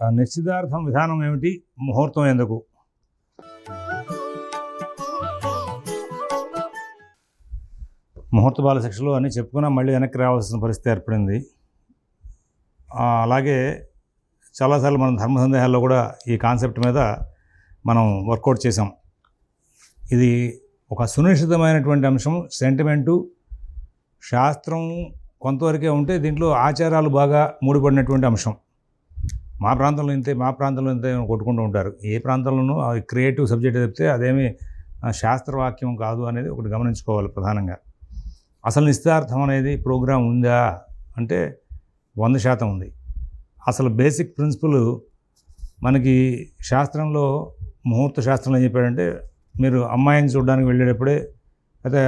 నిశ్చితార్థం విధానం ఏమిటి? ముహూర్తం ఎందుకు? ముహూర్త బాల శిక్షలు అని చెప్పుకున్నా మళ్ళీ వెనక్కి రావాల్సిన పరిస్థితి ఏర్పడింది. అలాగే చాలాసార్లు మనం ధర్మ సందేహాల్లో కూడా ఈ కాన్సెప్ట్ మీద మనం వర్కౌట్ చేసాం ఇది ఒక సునిశ్చితమైనటువంటి అంశం సెంటిమెంటు శాస్త్రం కొంతవరకే ఉంటే దీంట్లో ఆచారాలు బాగా మూడిపడినటువంటి అంశం. మా ప్రాంతంలో ఇంతే మా ప్రాంతంలో ఇంతే కొట్టుకుంటూ ఉంటారు. ఏ ప్రాంతంలోనూ క్రియేటివ్ సబ్జెక్ట్ చెప్తే అదేమి శాస్త్రవాక్యం కాదు అనేది ఒకటి గమనించుకోవాలి ప్రధానంగా. అసలు నిశ్చితార్థం అనేది ప్రోగ్రాం ఉందా అంటే వంద శాతం ఉంది. అసలు బేసిక్ ప్రిన్సిపల్ మనకి శాస్త్రంలో ముహూర్త శాస్త్రంలో ఏం చెప్పాడంటే మీరు అమ్మాయిని చూడడానికి వెళ్ళేటప్పుడే అయితే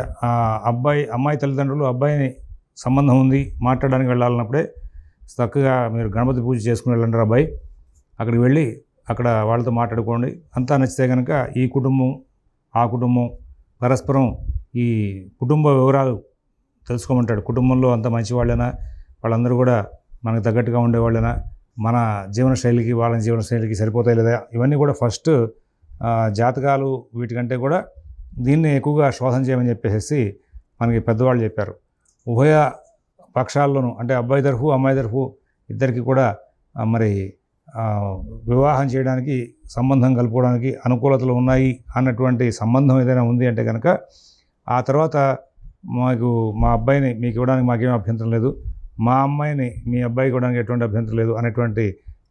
అబ్బాయి అమ్మాయి తల్లిదండ్రులు అబ్బాయిని సంబంధం ఉంది మాట్లాడడానికి వెళ్ళాలన్నప్పుడే చక్కగా మీరు గణపతి పూజ చేసుకుని వెళ్ళండి అబ్బాయి? అక్కడికి వెళ్ళి అక్కడ వాళ్ళతో మాట్లాడుకోండి. అంతా నచ్చితే కనుక ఈ కుటుంబం ఆ కుటుంబం పరస్పరం ఈ కుటుంబ వివరాలు తెలుసుకోమంటాడు. కుటుంబంలో అంత మంచి వాళ్ళైనా వాళ్ళందరూ కూడా మనకు తగ్గట్టుగా ఉండేవాళ్ళైనా మన జీవన శైలికి వాళ్ళ జీవన శైలికి సరిపోతాయి లేదా? ఇవన్నీ కూడా ఫస్ట్ జాతకాలు వీటికంటే కూడా దీన్ని ఎక్కువగా శోధన చేయమని చెప్పేసి మనకి పెద్దవాళ్ళు చెప్పారు. ఉభయ పక్షాల్లోనూ అంటే అబ్బాయి తరఫు అమ్మాయి తరఫు ఇద్దరికి కూడా మరి వివాహం చేయడానికి సంబంధం కలుపుకోవడానికి అనుకూలతలు ఉన్నాయి అన్నటువంటి సంబంధం ఏదైనా ఉంది అంటే కనుక ఆ తర్వాత మాకు మా అబ్బాయిని మీకు ఇవ్వడానికి మాకేం అభ్యంతరం లేదు. మా అమ్మాయిని మీ అబ్బాయికి ఇవ్వడానికి ఎటువంటి అభ్యంతరం లేదు అనేటువంటి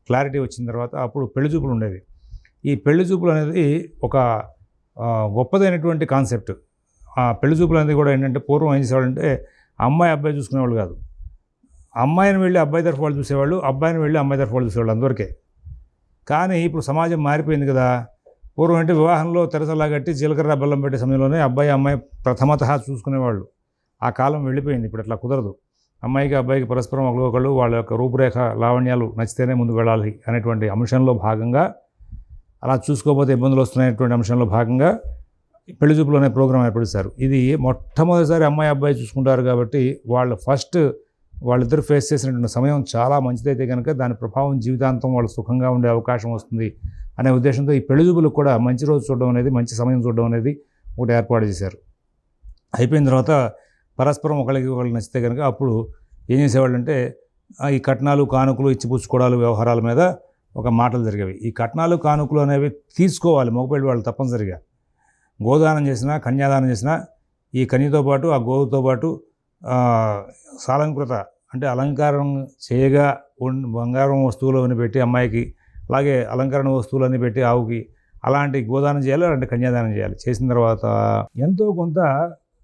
క్లారిటీ వచ్చిన తర్వాత అప్పుడు పెళ్ళి చూపులు ఉండేవి. ఈ పెళ్ళి చూపులు అనేది ఒక గొప్పదైనటువంటి కాన్సెప్ట్. ఆ పెళ్ళి చూపులు అనేది కూడా ఏంటంటే పూర్వం ఏం చేసేవాళ్ళంటే అమ్మాయి అబ్బాయి చూసుకునేవాళ్ళు కాదు. అమ్మాయిని వెళ్ళి అబ్బాయి తరఫు వాళ్ళు చూసేవాళ్ళు అబ్బాయిని వెళ్ళి అమ్మాయి తరఫు వాళ్ళు చూసేవాళ్ళు అందరికీ. కానీ ఇప్పుడు సమాజం మారిపోయింది కదా. పూర్వం అంటే వివాహంలో తెరసలా కట్టి జీలకర్ర బెల్లం పెట్టే సమయంలోనే అబ్బాయి అమ్మాయి ప్రథమత చూసుకునేవాళ్ళు. ఆ కాలం వెళ్ళిపోయింది ఇప్పుడు అట్లా కుదరదు. అమ్మాయికి అబ్బాయికి పరస్పరం ఒకరు వాళ్ళ యొక్క రూపురేఖ లావణ్యాలు నచ్చితేనే ముందు వెళ్ళాలి అనేటువంటి అంశంలో భాగంగా అలా చూసుకోకపోతే ఇబ్బందులు వస్తున్నాయనేటువంటి అంశంలో భాగంగా పెళ్ళి చూపులు అనే ప్రోగ్రాం ఏర్పడిస్తారు ఇది మొట్టమొదటిసారి అమ్మాయి అబ్బాయి చూసుకుంటారు కాబట్టి వాళ్ళు ఫస్ట్ వాళ్ళిద్దరు ఫేస్ చేసినటువంటి సమయం చాలా మంచిదైతే కనుక దాని ప్రభావం జీవితాంతం వాళ్ళు సుఖంగా ఉండే అవకాశం వస్తుంది అనే ఉద్దేశంతో ఈ పెళ్ళి చూపులకు కూడా మంచి రోజు చూడడం అనేది మంచి సమయం చూడడం అనేది ఒకటి ఏర్పాటు చేశారు. అయిపోయిన తర్వాత పరస్పరం ఒకరికి ఒకళ్ళు నచ్చితే కనుక అప్పుడు ఏం చేసేవాళ్ళు అంటే ఈ కట్నాలు కానుకలు ఇచ్చిపుచ్చుకోవడాలు వ్యవహారాల మీద ఒక మాటలు జరిగేవి. ఈ కట్నాలు కానుకలు అనేవి తీసుకోవాలి మగపెళ్ళి వాళ్ళు తప్పనిసరిగా. గోదానం చేసినా కన్యాదానం చేసినా ఈ కన్యతో పాటు ఆ గోవుతో పాటు సాలంకృత అంటే అలంకారం చేయగా బంగారం వస్తువులు పెట్టి అమ్మాయికి అలాగే అలంకరణ వస్తువులన్నీ పెట్టి ఆవుకి అలాంటి గోదానం చేయాలి అలాంటి కన్యాదానం చేయాలి. చేసిన తర్వాత ఎంతో కొంత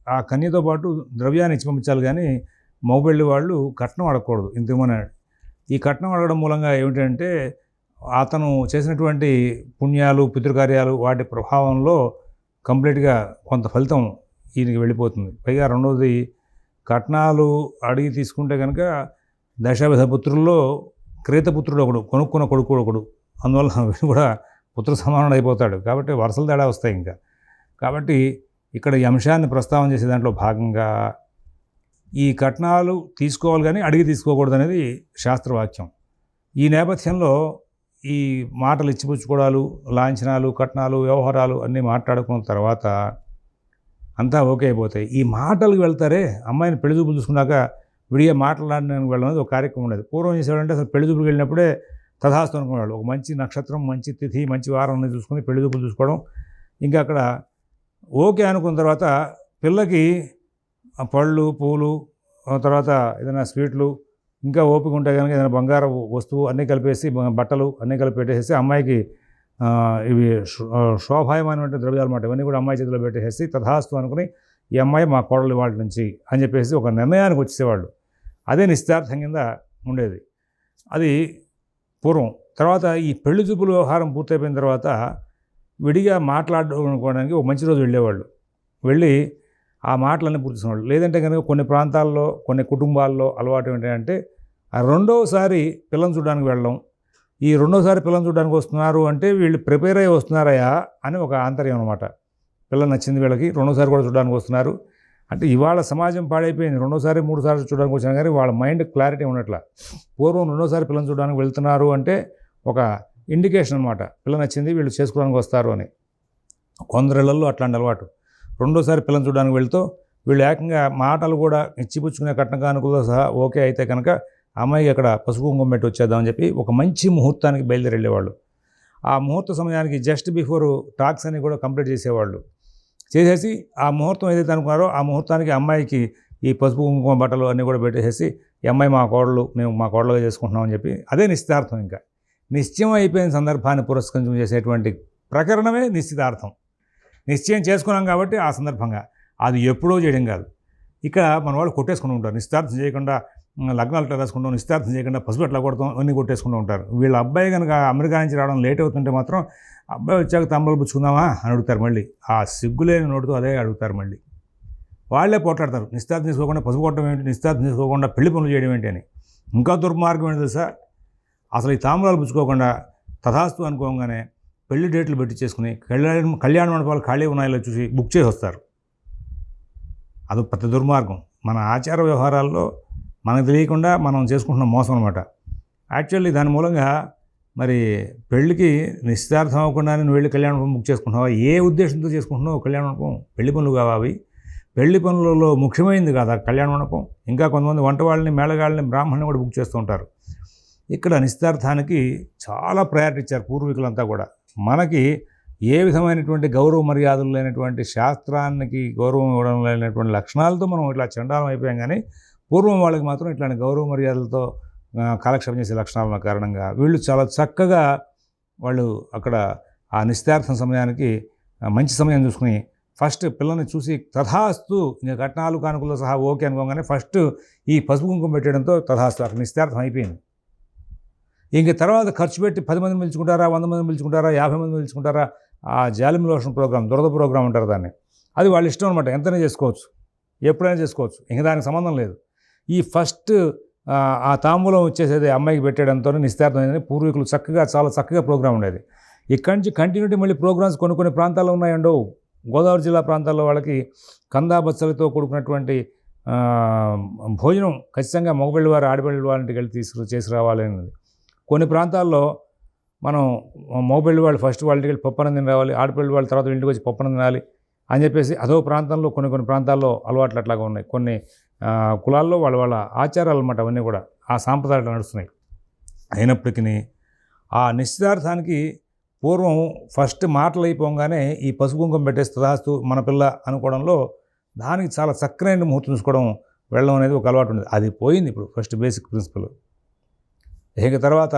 ఆ కన్యతో పాటు ద్రవ్యాన్ని ఇచ్చి పంపించాలి కానీ మగపెళ్ళి వాళ్ళు కట్నం అడగకూడదు. ఇంతమని ఈ కట్నం అడగడం మూలంగా ఏమిటంటే అతను చేసినటువంటి పుణ్యాలు పితృకార్యాలు వాటి ప్రభావంలో కంప్లీట్గా కొంత ఫలితం ఈయనకి వెళ్ళిపోతుంది. పైగా రెండవది కట్నాలు అడిగి తీసుకుంటే కనుక దశావిధ పుత్రుల్లో క్రేతపుత్రుడు ఒకడు కొనుక్కున్న కొడుకు ఒకడు అందువల్ల వీడు కూడా పుత్ర సమానుడు అయిపోతాడు. కాబట్టి వరుసలు తేడా వస్తాయి ఇంకా. కాబట్టి ఇక్కడ ఈ అంశాన్ని ప్రస్తావన చేసే దాంట్లో భాగంగా ఈ కట్నాలు తీసుకోవాలి కానీ అడిగి తీసుకోకూడదు అనేది శాస్త్రవాక్యం. ఈ నేపథ్యంలో ఈ మాటలు ఇచ్చిపుచ్చుకోవడాలు లాంఛనాలు కట్నాలు వ్యవహారాలు అన్నీ మాట్లాడుకున్న తర్వాత అంతా ఓకే అయిపోతాయి. ఈ మాటలకు వెళ్తారే అమ్మాయిని పెళ్ళి చూపులు చూసుకున్నాక విడిగా మాట్లాడడానికి వెళ్ళడం ఒక కార్యక్రమం ఉండేది. పూర్వం చేసేవాళ్ళంటే అసలు పెళ్ళి చూపులకు వెళ్ళినప్పుడే తథాస్తు అనుకునేవాళ్ళు. ఒక మంచి నక్షత్రం మంచి తిథి మంచి వారం అనేది చూసుకొని పెళ్ళి చూపులు చూసుకోవడం ఇంకా అక్కడ ఓకే అనుకున్న తర్వాత పిల్లకి పళ్ళు పూలు తర్వాత ఏదైనా స్వీట్లు ఇంకా ఓపిక ఉంటే కనుక ఏదైనా బంగారు వస్తువు అన్నీ కలిపేసి బట్టలు అన్నీ కలిపి పెట్టేసి అమ్మాయికి ఇవి శోభాయమైనటువంటి ద్రవ్యాలు అన్నమాట. ఇవన్నీ కూడా అమ్మాయి చేతిలో పెట్టేసి తథాస్తు అనుకుని ఈ అమ్మాయి మా కోడలు వాళ్ళ నుంచి అని చెప్పేసి ఒక నిర్ణయానికి వచ్చేవాళ్ళు అదే నిశ్చార్థం కింద ఉండేది. అది పూర్వం. తర్వాత ఈ పెళ్ళి చూపుల వ్యవహారం పూర్తయిపోయిన తర్వాత విడిగా మాట్లాడుకోవడానికి ఒక మంచి రోజు వెళ్ళేవాళ్ళు. వెళ్ళి ఆ మాటలన్నీ పూర్తి లేదంటే కనుక కొన్ని ప్రాంతాల్లో కొన్ని కుటుంబాల్లో అలవాటు ఏంటంటే రెండవసారి పిల్లల్ని చూడడానికి వెళ్ళడం ఈ రెండోసారి పిల్లలు చూడడానికి వస్తున్నారు అంటే వీళ్ళు ప్రిపేర్ అయ్యి వస్తున్నారయ్యా అని ఒక ఆంతర్యం అనమాట పిల్లలు నచ్చింది వీళ్ళకి రెండోసారి కూడా చూడడానికి వస్తున్నారు. అంటే ఇవాళ సమాజం పాడైపోయింది. రెండోసారి మూడుసారి చూడడానికి వచ్చినా కానీ వాళ్ళ మైండ్ క్లారిటీ ఉన్నట్ల పూర్వం రెండోసారి పిల్లలు చూడడానికి వెళ్తున్నారు అంటే ఒక ఇండికేషన్ అనమాట పిల్ల నచ్చింది వీళ్ళు చేసుకోవడానికి వస్తారు అని. కొందరిళ్ళల్లో అట్లాంటి అలవాటు. రెండోసారి పిల్లలు చూడడానికి వెళ్తూ వీళ్ళు ఏకంగా మాటలు కూడా ఇచ్చిపుచ్చుకునే కట్న కానుకలతో సహా ఓకే అయితే కనుక అమ్మాయికి అక్కడ పసుపు కుంకుమ పెట్టి వచ్చేద్దామని చెప్పి ఒక మంచి ముహూర్తానికి బయలుదేరి వెళ్ళేవాళ్ళు ఆ ముహూర్త సమయానికి జస్ట్ బిఫోర్ టాక్స్ అని కూడా కంప్లీట్ చేసేవాళ్ళు. చేసేసి ఆ ముహూర్తం ఏదైతే అనుకున్నారో ఆ ముహూర్తానికి అమ్మాయికి ఈ పసుపు కుంకుమ బట్టలు అన్నీ కూడా పెట్టేసేసి ఈ అమ్మాయి మా కోడలు మేము మా కోడలుగా చేసుకుంటున్నామని చెప్పి అదే నిశ్చితార్థం ఇంకా. నిశ్చయం అయిపోయిన సందర్భాన్ని పురస్కరించడం చేసేటువంటి ప్రకరణమే నిశ్చితార్థం. నిశ్చయం చేసుకున్నాం కాబట్టి ఆ సందర్భంగా. అది ఎప్పుడో చేయడం కాదు. ఇక మన వాళ్ళు కొట్టేసుకుంటూ ఉంటారు. నిశ్చితార్థం చేయకుండా లగ్నాలు అట్లా రాసుకుంటాం నిశ్చితార్థం చేయకుండా పసుపు ఎట్లా కొడతాం అన్నీ కొట్టేసుకుంటూ ఉంటారు. వీళ్ళ అబ్బాయి కనుక అమెరికా నుంచి రావడం లేట్ అవుతుంటే మాత్రం అబ్బాయి వచ్చాక తమ్మలు పుచ్చుకుందామా? అని అడుగుతారు మళ్ళీ. ఆ సిగ్గులేని నోటితో అదే అడుగుతారు మళ్ళీ. వాళ్ళే పోట్లాడతారు. నిశ్చితార్థం తీసుకోకుండా పసుపు కొట్టడం ఏంటి? నిశ్చితార్థం తీసుకోకుండా పెళ్ళి పనులు చేయడం ఏంటి? అని. ఇంకా దుర్మార్గం ఏంటి తెలుసా? అసలు ఈ తాంబూలాలు పుచ్చుకోకుండా తథాస్తు అనుకోగానే పెళ్ళి డేట్లు పెట్టి చేసుకుని కళ్యాణ కళ్యాణ మండపాలు ఖాళీ ఉన్నాయో చూసి బుక్ చేసి వస్తారు. అది పెద్ద దుర్మార్గం. మన ఆచార వ్యవహారాల్లో మనకు తెలియకుండా మనం చేసుకుంటున్న మోసం అనమాట యాక్చువల్లీ దాని మూలంగా మరి పెళ్ళికి నిశ్చితార్థం అవ్వకుండా నువ్వు వెళ్ళి కళ్యాణ మండపం బుక్ చేసుకుంటున్నావా? ఏ ఉద్దేశంతో చేసుకుంటున్నావు? కళ్యాణ మండపం పెళ్ళి పనులు కావాలి పెళ్ళి పనులలో ముఖ్యమైనది కాదా కళ్యాణ మండపం? ఇంకా కొంతమంది వంట వాళ్ళని మేళగాళ్ళని బ్రాహ్మణ్ని కూడా బుక్ చేస్తూ ఉంటారు. ఇక్కడ నిశ్చితార్థానికి చాలా ప్రయారిటీ ఇచ్చారు పూర్వీకులంతా కూడా. మనకి ఏ విధమైనటువంటి గౌరవ మర్యాదలు లేనటువంటి శాస్త్రానికి గౌరవం ఇవ్వడం లేనటువంటి లక్షణాలతో మనం ఇట్లా చండాలం అయిపోయాం కానీ పూర్వం వాళ్ళకి మాత్రం ఇట్లాంటి గౌరవ మర్యాదలతో కాలక్షేపం చేసే లక్షణాల కారణంగా వీళ్ళు చాలా చక్కగా వాళ్ళు అక్కడ ఆ నిశ్చార్థం సమయానికి మంచి సమయం చూసుకుని ఫస్ట్ పిల్లల్ని చూసి తథాస్తు ఇంకా కట్నాలు కానుకలు సహా ఓకే అనుకోగానే ఫస్ట్ ఈ పసుపు కుంకుమ పెట్టడంతో తథాస్తు అక్కడ నిశ్చార్థం అయిపోయింది. ఇంక తర్వాత ఖర్చు పెట్టి పది మందిని పిలుచుకుంటారా వంద మందిని పిలుచుకుంటారా యాభై మంది పిలుచుకుంటారా ఆ జాలిం లోషన్ ప్రోగ్రామ్ దురద ప్రోగ్రామ్ అంటారు దాన్ని. అది వాళ్ళ ఇష్టం అనమాట ఎంతైనా చేసుకోవచ్చు. ఎప్పుడైనా చేసుకోవచ్చు. ఇంక దానికి సంబంధం లేదు. ఈ ఫస్ట్ ఆ, తాంబూలం వచ్చేసేది అమ్మాయికి పెట్టేయడంతో నిశ్చితార్థం పూర్వీకులు చక్కగా చాలా చక్కగా ప్రోగ్రామ్ ఉండేది. ఇక్కడి నుంచి కంటిన్యూటీ మళ్ళీ ప్రోగ్రామ్స్ కొన్ని కొన్ని ప్రాంతాల్లో ఉన్నాయండో గోదావరి జిల్లా ప్రాంతాల్లో వాళ్ళకి కందా బచ్చలతో కూడుకున్నటువంటి భోజనం ఖచ్చితంగా మగపిల్లి వారు ఆడపిల్లి వారింటికి వెళ్ళి తీసుకు చేసి రావాలి అనేది కొన్ని ప్రాంతాల్లో మనం మగపిల్లి వాళ్ళు ఫస్ట్ వాళ్ళ ఇంటికి వెళ్ళి పప్పనం తిని రావాలి ఆడపిల్లి వాళ్ళ తర్వాత ఇంటికి వచ్చి పప్పనం తినాలి అని చెప్పేసి అదో ప్రాంతంలో కొన్ని కొన్ని ప్రాంతాల్లో అలవాట్లు అట్లాగా ఉన్నాయి. కొన్ని కులాల్లో వాళ్ళ వాళ్ళ ఆచారాలు అన్నమాట అవన్నీ కూడా ఆ సాంప్రదాయాలు నడుస్తున్నాయి. అయినప్పటికీ ఆ నిశ్చితార్థానికి పూర్వం ఫస్ట్ మాటలు అయిపోగానే ఈ పసుపు కుంకుమ పెట్టేసి తదాస్తు మన పిల్ల అనుకోవడంలో దానికి చాలా చక్కనైన ముహూర్తం చూసుకోవడం వెళ్ళడం అనేది ఒక అలవాటు ఉండేది. అది పోయింది ఇప్పుడు ఫస్ట్ బేసిక్ ప్రిన్సిపల్. ఇక తర్వాత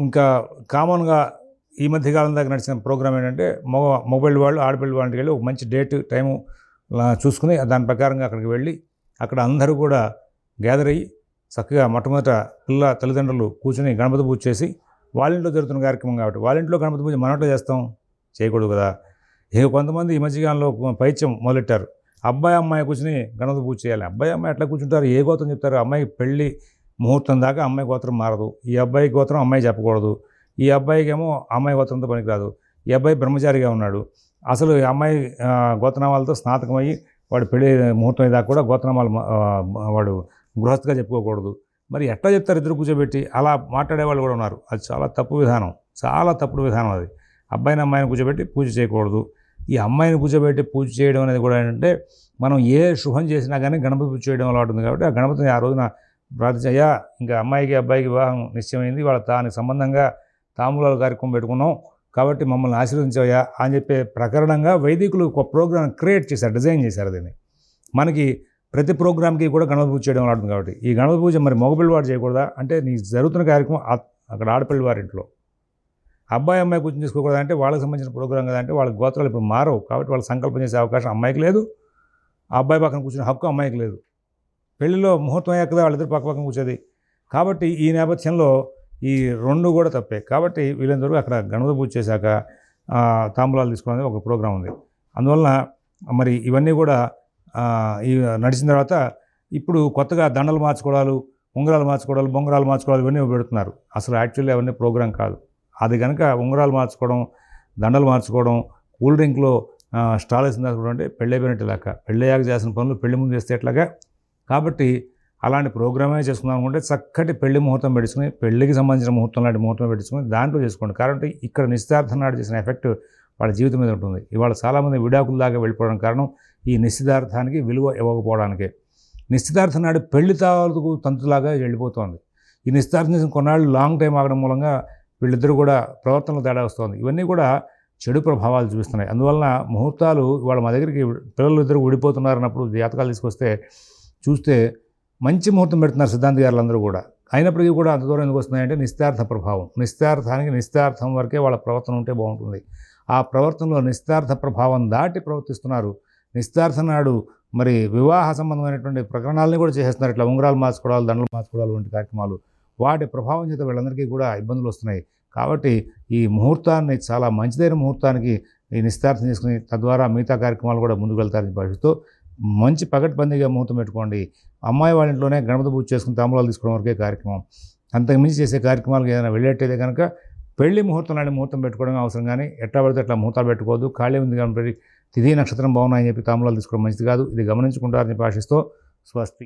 ఇంకా కామన్గా ఈ మధ్య కాలం దాకా నడిచిన ప్రోగ్రామ్ ఏంటంటే మగ మొబైల్ వాళ్ళు ఆడపిల్ల వాళ్ళకి వెళ్ళి ఒక మంచి డేట్ టైము చూసుకుని దాని ప్రకారంగా అక్కడికి వెళ్ళి అక్కడ అందరూ కూడా గ్యాదర్ అయ్యి చక్కగా మొట్టమొదట పిల్ల తల్లిదండ్రులు కూర్చొని గణపతి పూజ చేసి వాళ్ళ ఇంట్లో జరుగుతున్న కార్యక్రమం కాబట్టి వాళ్ళ ఇంట్లో గణపతి పూజ మన ఇంట్లో చేస్తాం చేయకూడదు కదా. ఇక కొంతమంది ఈ మధ్యకాలంలో పైత్యం మొదలెట్టారు. అబ్బాయి అమ్మాయి కూర్చొని గణపతి పూజ చేయాలి. అబ్బాయి అమ్మాయి ఎట్లా కూర్చుంటారు ఏ గోతం చెప్తారు? అమ్మాయి పెళ్ళి ముహూర్తం దాకా అమ్మాయి గోత్రం మారదు. ఈ అబ్బాయి గోత్రం అమ్మాయి చెప్పకూడదు. ఈ అబ్బాయికేమో అమ్మాయి గోత్రంతో పనికిరాదు. ఈ అబ్బాయి బ్రహ్మచారిగా ఉన్నాడు. అసలు ఈ అమ్మాయి గోత్రనామాలతో స్నాతకమయ్యి వాడు పెళ్ళి ముహూర్తం దాకా కూడా గోత్రనామాలు వాడు గృహస్థగా చెప్పుకోకూడదు. మరి ఎట్లా చెప్తారు ఇద్దరు కూర్చోబెట్టి? అలా మాట్లాడే వాళ్ళు కూడా ఉన్నారు. అది చాలా తప్పు విధానం. చాలా తప్పుడు విధానం అది. అబ్బాయిని అమ్మాయిని కూర్చోబెట్టి పూజ చేయకూడదు. ఈ అమ్మాయిని కూర్చోబెట్టి పూజ చేయడం అనేది కూడా ఏంటంటే మనం ఏ శుభం చేసినా కానీ గణపతి పూజ చేయడం అలవాటు ఉంది కాబట్టి ఆ గణపతిని ఆ రోజున ప్రార్థించి ఇంకా అమ్మాయికి అబ్బాయికి వివాహం నిశ్చయమైంది. వాళ్ళ దానికి సంబంధంగా తాంబూలాల కార్యక్రమం పెట్టుకున్నాం. కాబట్టి మమ్మల్ని ఆశీర్వదించవయ్యా అని చెప్పే ప్రకరణంగా వైదికులు ఒక ప్రోగ్రామ్ క్రియేట్ చేశారు డిజైన్ చేశారు దీన్ని. మనకి ప్రతి ప్రోగ్రామ్కి కూడా గణపతి పూజ చేయడం అలవాటు కాబట్టి. ఈ గణపతి పూజ మరి మగపిల్లవాడు చేయకూడదా? అంటే నీ జరుగుతున్న కార్యక్రమం అక్కడ ఆడపిల్లి వారి ఇంట్లో. అబ్బాయి అమ్మాయి కూర్చొని చేసుకోకూడదు? అంటే వాళ్ళకి సంబంధించిన ప్రోగ్రాం కదా అంటే వాళ్ళ గోత్రాలు ఇప్పుడు మారవు. కాబట్టి వాళ్ళు సంకల్పం చేసే అవకాశం అమ్మాయికి లేదు. ఆ అబ్బాయి పక్కన కూర్చునే హక్కు అమ్మాయికి లేదు. పెళ్ళిలో ముహూర్తం అయ్యాక వాళ్ళిద్దరు పక్క పక్కన కూర్చోది. కాబట్టి ఈ నేపథ్యంలో ఈ రెండు కూడా తప్పే. కాబట్టి వీళ్ళందరూ అక్కడ గణపతి పూజ చేశాక తాంబూలాలు తీసుకోవడం అనేది ఒక ప్రోగ్రాం ఉంది. అందువలన మరి ఇవన్నీ కూడా ఈ నడిచిన తర్వాత ఇప్పుడు కొత్తగా దండలు మార్చుకోవడాలు ఉంగరాలు మార్చుకోవడాలు బొంగరాలు మార్చుకోవడాలు ఇవన్నీ పెడుతున్నారు. అసలు యాక్చువల్లీ అవన్నీ ప్రోగ్రాం కాదు. అది కనుక ఉంగరాలు మార్చుకోవడం దండలు మార్చుకోవడం కూల్ డ్రింక్లో స్టాల్ వేసిన దాచుకోవడం అంటే పెళ్ళైపోయినట్టు లెక్క. పెళ్ళయ్యాక చేసిన పనులు పెళ్ళి ముందు చేస్తే ఎట్లాగా? కాబట్టి అలాంటి ప్రోగ్రామే చేసుకుందాం అనుకుంటే చక్కటి పెళ్ళి ముహూర్తం పెట్టుకుని పెళ్ళికి సంబంధించిన ముహూర్తం లాంటి ముహూర్తం పెట్టుకుని దాంట్లో చేసుకోండి. కాబట్టి ఇక్కడ నిశ్చితార్థం నాడు చేసిన ఎఫెక్ట్ వాళ్ళ జీవితం మీద ఉంటుంది. ఇవాళ చాలామంది విడాకుల దాకా వెళ్ళిపోవడం కారణం ఈ నిశ్చితార్థానికి విలువ ఇవ్వకపోవడానికే. నిశ్చితార్థం నాడు పెళ్ళి తాలూకు తంతులాగా వెళ్ళిపోతుంది. ఈ నిశ్చితార్థం చేసిన కొన్నాళ్ళు లాంగ్ టైం ఆగడం మూలంగా వీళ్ళిద్దరూ కూడా ప్రవర్తనలో తేడా వస్తుంది. ఇవన్నీ కూడా చెడు ప్రభావాలు చూపిస్తున్నాయి. అందువలన ముహూర్తాలు ఇవాళ మా దగ్గరికి పిల్లలు ఇద్దరు విడిపోతున్నారు అన్నప్పుడు జాతకాలు తీసుకొస్తే చూస్తే మంచి ముహూర్తం పెడుతున్నారు సిద్ధాంత గారులందరూ కూడా. అయినప్పటికీ కూడా అంత దూరం ఎందుకు వస్తున్నాయంటే నిస్తార్థ ప్రభావం. నిస్తార్థానికి నిస్తార్థం వరకే వాళ్ళ ప్రవర్తన ఉంటే బాగుంటుంది. ఆ ప్రవర్తనలో నిస్తార్థ ప్రభావం దాటి ప్రవర్తిస్తున్నారు. నిస్తార్థ నాడు మరి వివాహ సంబంధమైనటువంటి ప్రకరణాలని కూడా చేసేస్తున్నారు. ఇట్లా ఉంగరాలు మార్చుకోవడాలు దండలు మార్చుకోవడాలు వంటి కార్యక్రమాలు. వాటి ప్రభావం చేత వీళ్ళందరికీ కూడా ఇబ్బందులు వస్తున్నాయి. కాబట్టి ఈ ముహూర్తాన్ని చాలా మంచిదైన ముహూర్తానికి ఈ నిస్తార్థం చేసుకుని తద్వారా మిగతా కార్యక్రమాలు కూడా ముందుకు వెళ్తారని భావిస్తూ మంచి పగడ్బందీగా ముహూర్తం పెట్టుకోండి. అమ్మాయి వాళ్ళ ఇంట్లోనే గణపతి పూజ చేసుకుని తాంబూలాలు తీసుకోవడం వరకే కార్యక్రమం. అంతకుమించి చేసే కార్యక్రమాలకు ఏదైనా వెళ్ళేట్టయితే కనుక పెళ్ళి ముహూర్తం లాంటి ముహూర్తం పెట్టుకోవడం అవసరం కానీ ఎట్లా పడితే అట్లా ముహూర్తాలు పెట్టుకోవద్దు. ఖాళీ ఉంది కాబట్టి తిథి నక్షత్రం బాగున్నాయని చెప్పి తాంబూలాలు తీసుకోవడం మంచిది కాదు. ఇది గమనించుకుంటారని ఆశిస్తూ స్వస్తి.